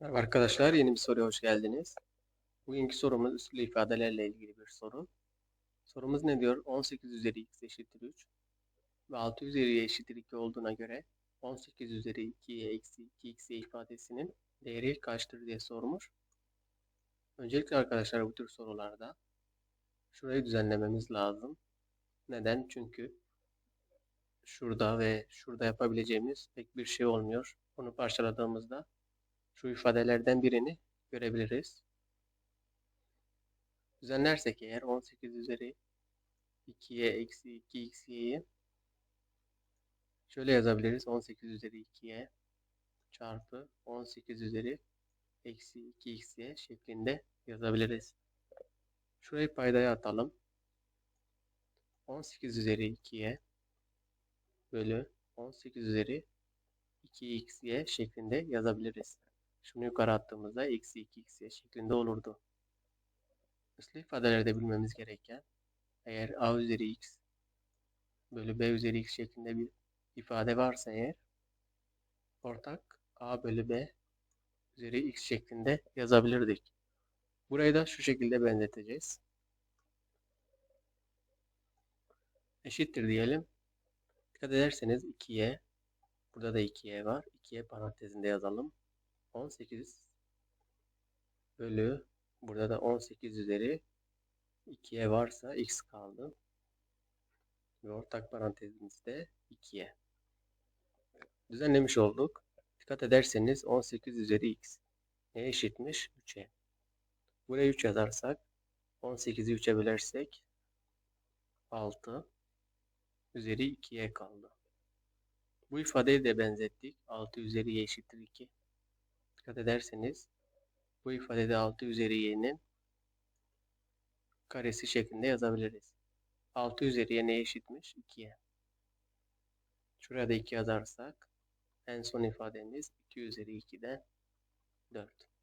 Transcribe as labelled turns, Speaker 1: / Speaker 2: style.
Speaker 1: Merhaba arkadaşlar, yeni bir soruya hoş geldiniz. Bugünkü sorumuz üslü ifadelerle ilgili bir soru. Sorumuz ne diyor? 18 üzeri x eşittir 3 ve 6 üzeri y eşittir 2 olduğuna göre 18 üzeri 2y eksi 2xy ifadesinin değeri kaçtır diye sormuş. Öncelikle arkadaşlar bu tür sorularda şurayı düzenlememiz lazım. Neden? Çünkü şurada ve şurada yapabileceğimiz pek bir şey olmuyor. Onu parçaladığımızda şu ifadelerden birini görebiliriz. Düzenlersek eğer 18 üzeri 2y eksi 2xy'yi şöyle yazabiliriz. 18 üzeri 2y çarpı 18 üzeri eksi 2xy şeklinde yazabiliriz. Şurayı paydaya atalım. 18 üzeri 2y bölü 18 üzeri 2xy şeklinde yazabiliriz. Şunu yukarı attığımızda eksi 2xy şeklinde olurdu. Üslü ifadelerde bilmemiz gereken eğer a üzeri x bölü b üzeri x şeklinde bir ifade varsa eğer ortak a bölü b üzeri x şeklinde yazabilirdik. Burayı da şu şekilde benzeteceğiz. Eşittir diyelim. Dikkat ederseniz 2y burada da 2y var. 2y parantezinde yazalım. 18 bölü burada da 18 üzeri 2'ye varsa x kaldı. Ve ortak parantezimizde 2'ye. Düzenlemiş olduk. Dikkat ederseniz 18 üzeri x ne eşitmiş? 3'e. Buraya 3 yazarsak 18'i 3'e bölersek 6 üzeri 2'ye kaldı. Bu ifadeyi de benzettik. 6 üzeri y eşittir 2. Dikkat ederseniz bu ifadede 6 üzeri y'nin karesi şeklinde yazabiliriz. 6 üzeri y ne eşitmiş? 2'ye. Şuraya da 2 yazarsak en son ifademiz 2 üzeri 2'den 4.